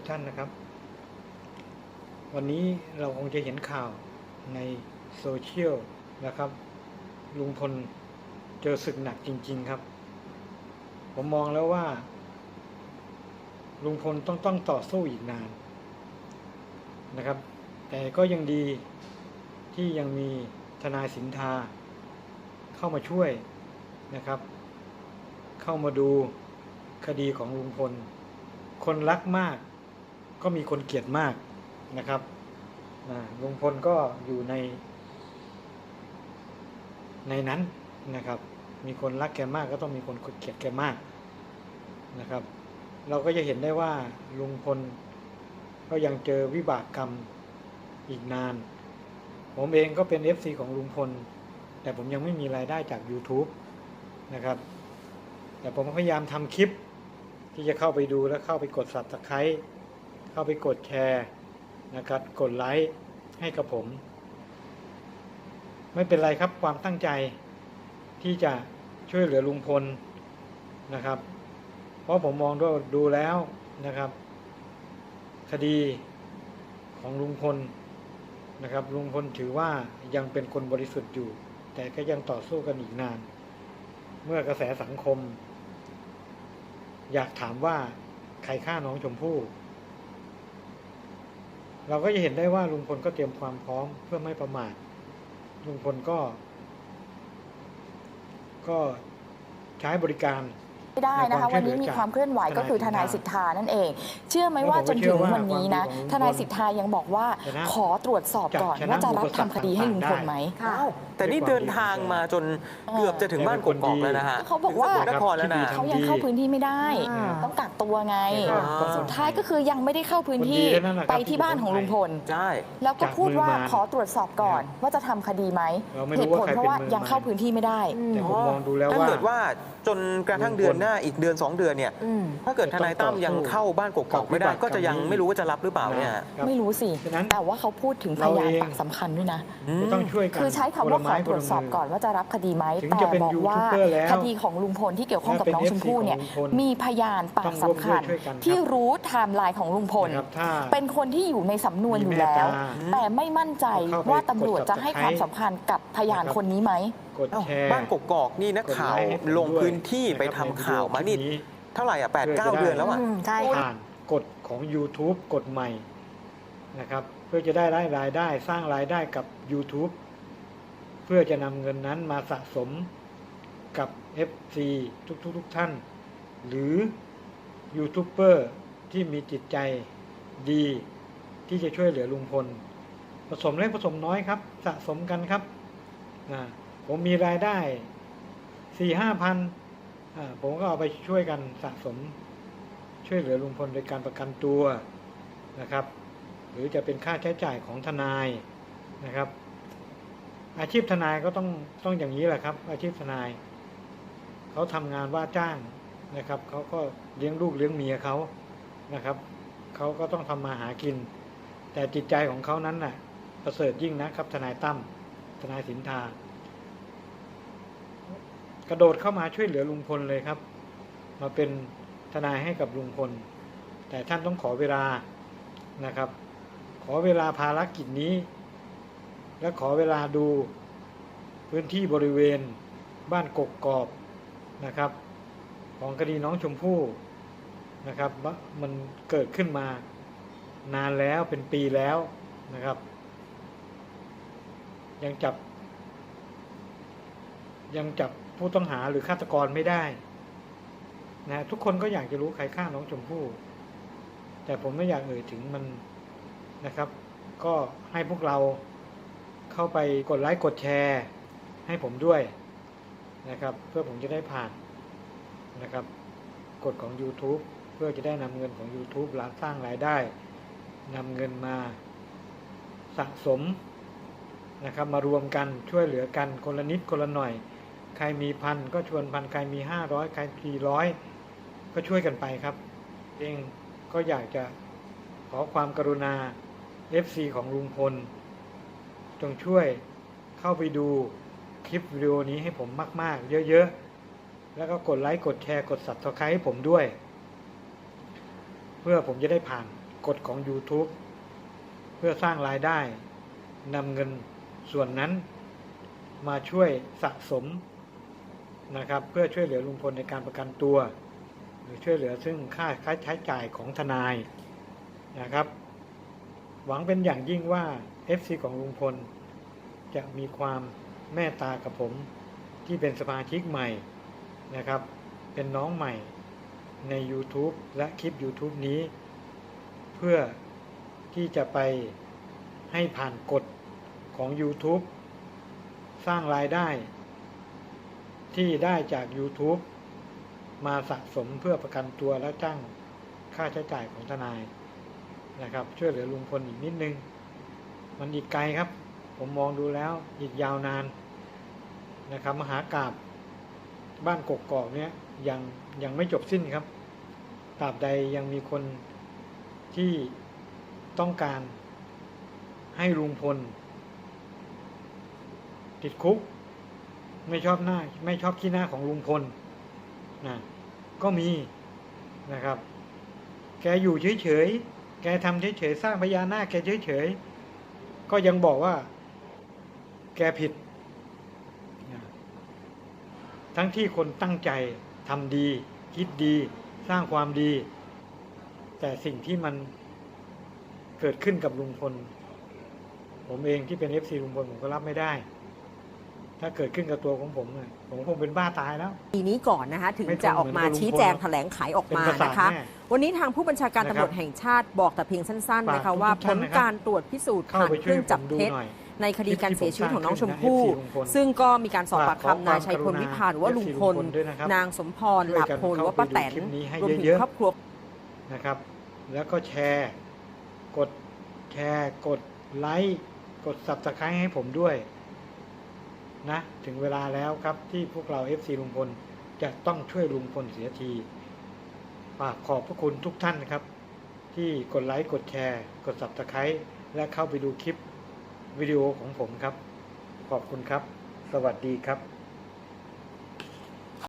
กท่านนะครับ วันนี้เราคงจะเห็นข่าวในโซเชียลนะครับ ลุงพลเจอศึกหนักจริง ๆครับ ผมมองแล้วว่า ลุงพลต้องต้องต่อสู้อีกนานนะครับ แต่ก็ยังดีที่ยังมีทนายสินทาเข้ามาช่วยนะครับ เข้ามาดูคดีของลุงพล คนรักมาก ก็มีคนเกลียดมากนะครับลุงพลก็อยู่ใน ในนั้นนะครับ มีคนรักแกมากก็ต้องมีคนเกลียดแกมากนะครับ เราก็จะเห็นได้ว่าลุงพลก็ยังเจอวิบากกรรมอีกนาน ผมเองก็เป็น FC ของลุงพล แต่ผมยังไม่มีรายได้จาก YouTube นะครับ แต่ผมพยายามทำคลิปที่จะเข้าไปดูและเข้าไปกด Subscribe เข้าไปกดแชร์นะครับ กดไลค์ให้กับผม ไม่เป็นไรครับความตั้งใจที่จะช่วยเหลือลุงพลนะครับ เพราะผมมองดูดูแล้วนะครับ คดีของลุงพลนะครับ ลุงพลถือว่ายังเป็นคนบริสุทธิ์อยู่ แต่ก็ยังต่อสู้กันอีกนาน เมื่อกระแสสังคม อยากถามว่าใครฆ่าน้องชมพู่ เราก็จะเห็นได้ว่าลุงพลก็เตรียมความพร้อมเพื่อไม่ประมาทลุงพลก็ ก็ใช้บริการไม่ได้นะคะในความวันนี้มีความเคลื่อนไหวช่วยเหลือก็คือทนายสิทธานั่นเอง เชื่อไหมแล้วว่าผมก็จนเชื่ถึองว่าวันนี้นะความดีของลุงพลทนายสิทธายังบอกว่าชนะขอตรวจสอบก่อนจะชนะว่าจะรับอุปสรรคทำคดีให้ลุงพลไหม ต่างๆได้อ้าวแต่นี่เดินทางมาจนเกือบจะถึงบ้านกกอกแล้วนะฮะเขาบอกว่า ถึงสกลนครแล้วนะเขายังเข้าพื้นที่ไม่ได้ อ่า ต้องกักตัวไง อ่า สุดท้ายก็คือยังไม่ได้เข้าพื้นที่คนดีเท่านั้นแหละครับไปที่บ้านของลุงพล ใช่ แล้วก็พูดว่าจากมือมารขอตรวจสอบก่อนว่าจะทำคดีไหมเราไม่เหรู้ตุผลว่าใครเพราะว่าเป็นมือยังเข้าพื้นที่ไม่ได้ แต่ผมมองดูแล้วถ้าว่า เกิดว่าจนกระทั่งเดือนหน้าอีกเดือน 2 เดือนเนี่ย อืม ถ้าเกิดทนายตั้มยังเข้าบ้านกกอกไม่ได้กับวิบากก็จะยังกรรมนี้ไม่รู้ว่าจะรับหรือเปล่าเนี่ย ครับ ไม่รู้สิ ฉะนั้นแต่ว่าเขาพูดถึงพเรายานเอง ปากสำคัญด้วยนะอืมจะต้องช่วยกันคือใช้คำว่านขละอไม้ตรวจสอบคนละมืก่อนว่าจะรับคดีไหมถึงแต่จะเป็นบอกว่ายูทูบเบอร์แล้วคดีของลุงพลที่เกี่ยวข้องกับและเป็นน้องชมพู่เนี่ย FC ของลุงพลมีพยานปากสำคัญต้องร่วมด้วยช่วยกันครับที่รู้ไทม์ไลน์ของลุงพลนะครับถ้าเป็นคนที่อยู่ในสำนวนอยู่แล้วมีเมตตาแต่ไม่มั่นใจเข้าไปว่าตำรวจจะให้ความกดสำคัญกับพยานนะครับคนนี้ไหมกดเอ้าแชร์บ้านกกอกนี่นักข่าวดไค์ให้ผมลงด้วยพื้นที่ไปทำนะครับข่าวมานี่ใวิดีโอคลิปเท่าไหร่อะแปดเพื่อเก้าจะได้เดือนแล้วอะใช่ผ่านกฎของ YouTube กฎใหม่นะครับ เพื่อจะได้ได้รายได้สร้างรายได้กับ YouTube เพื่อจะนำเงินนั้นมาสะสมกับ FC ทุกๆททุกท่าน หรือยูทูบเบอร์ที่มีจิตใจดีที่จะช่วยเหลือลุงพล ผสมเล็กผสมน้อยครับ สะสมกันครับ ผมมีรายได้สี่ห้าพันผมก็เอาไปช่วยกันสะสม ช่วยเหลือลุงพลโดยการประกันตัวนะครับ หรือจะเป็นค่าใช้จ่ายของทนายนะครับ อาชีพทนายก็ต้องต้องอย่างนี้แหละครับ อาชีพทนาย เขาทำงานว่าจ้างนะครับเขาก็เลี้ยงลูกเลี้ยงเมียเขานะครับเขาก็ต้องทำมาหากิน แต่จิตใจของเขานั้นน่ะ ประเสริฐยิ่งนะครับ ทนายตั้มทนายสินทากระโดดเข้ามาช่วยเหลือลุงพลเลยครับ มาเป็นทนายให้กับลุงพล แต่ท่านต้องขอเวลานะครับ ขอเวลาภารกิจนี้ และขอเวลาดูพื้นที่บริเวณบ้านกกกอบนะครับ ของคดีน้องชมพู่นะครับว่ามันเกิดขึ้นมานานแล้วเป็นปีแล้วนะครับ ยังจับ ยังจับผู้ต้องหาหรือฆาตกรไม่ได้นะทุกคนก็อยากจะรู้ใครฆ่าน้องชมพู่ แต่ผมไม่อยากเอ่ยถึงมันนะครับ ก็ให้พวกเรา เข้าไปกดไลค์กดแชร์ให้ผมด้วยนะครับ เพื่อผมจะได้ผ่านนะครับกฎของ YouTube เพื่อจะได้นำเงินของ YouTube ร้านสร้างรายได้นำเงินมาสะสมนะครับมารวมกันช่วยเหลือกันคนละนิดคนละหน่อย ใครมีพันก็ชวนพันใครมีห้าร้อยใครมีร้อยก็ช่วยกันไปครับ เองก็อยากจะขอความกรุณา FC ของลุงพล จงช่วยเข้าไปดูคลิปวิดีโอนี้ให้ผมมาก ๆ เยอะ ๆ แล้วก็กดไลค์กดแชร์กด subscribe ให้ผมด้วย เพื่อผมจะได้ผ่านกฎของ YouTube เพื่อสร้างรายได้นำเงินส่วนนั้นมาช่วยสะสมนะครับ เพื่อช่วยเหลือลุงพลในการประกันตัว หรือช่วยเหลือซึ่งค่าค่าใช้จ่ายของทนายนะครับ หวังเป็นอย่างยิ่งว่า FC ของลุงพล จะมีความเมตตากับผมที่เป็นสมาชิกใหม่นะครับ เป็นน้องใหม่ใน YouTube และคลิป YouTube นี้ เพื่อที่จะไปให้ผ่านกฎของ YouTube สร้างรายได้ ที่ได้จาก YouTube มาสะสมเพื่อประกันตัวและจ้างค่าใช้จ่ายของทนาย นะครับ ช่วยเหลือลุงพลอีกนิดนึง มันอีกไกลครับ ผมมองดูแล้วอีกยาวนานนะครับ มหากราบบ้านกกอกเนี่ยยังยังไม่จบสิ้นครับตราบใดยังมีคนที่ต้องการให้ลุงพล ติดคุก ไม่ชอบหน้า ไม่ชอบขี้หน้าของลุงพลนะก็มีนะครับ แกอยู่เฉยๆ แกทำเฉยๆสร้างพญานาคแกเฉยๆก็ยังบอกว่า แกผิด ทั้งที่คนตั้งใจทำดี คิดดีสร้างความดี แต่สิ่งที่มันเกิดขึ้นกับลุงพลผมเองที่เป็นเอฟซีลุงพลผมก็รับไม่ได้ ถ้าเกิดขึ้นกับตัวของผมเนี่ยผมคงเป็นบ้าตายแล้ว ปีนี้ก่อนนะคะ ถึงไม่ตรงจะออกมาเหมือนกับลุงพลชี้แจงแถลงไขออกเป็นมาประสาทนะคะ แน่วันนี้ทางผู้บัญชาการนะครับตำรวจแห่งชาติบอกแต่เพียงสั้นๆนะคะฝากว่าทุกผท่านลนะครับ การตรวจพิสูจน์เข้าผ่านไปเคช่วยรื่องจับผมดูเท็จ หน่อย ในคดีการเสียชีวิตของน้องชมคลิปที่พู่ผมสร้างขึ้นนะ FC ลุงพลซึ่งก็มีการสอบปากฝากขอคำนายชัยพลความกรุณาวิพาหรือว่าลุงพล FC ลุงพล ด้วยนะครับ นางสมพรหลับโพลหรือว่าป้าแตนช่วยกันเข้าไปดูคลิปนี้ให้รวมถึงเยอะๆ ครอบครัว นะครับ แล้วก็แชร์ กดแชร์ กดไลค์ กด subscribe ให้ผมด้วย นะถึงเวลาแล้วครับที่พวกเรา FC ลุงพลจะต้องช่วยลุงพลเสียทีฝากขอบพระคุณทุกท่านนะครับ ที่กดไลค์กดแชร์ กด subscribe และเข้าไปดูคลิปวิดีโอของผมครับ ขอบคุณครับ สวัสดีครับ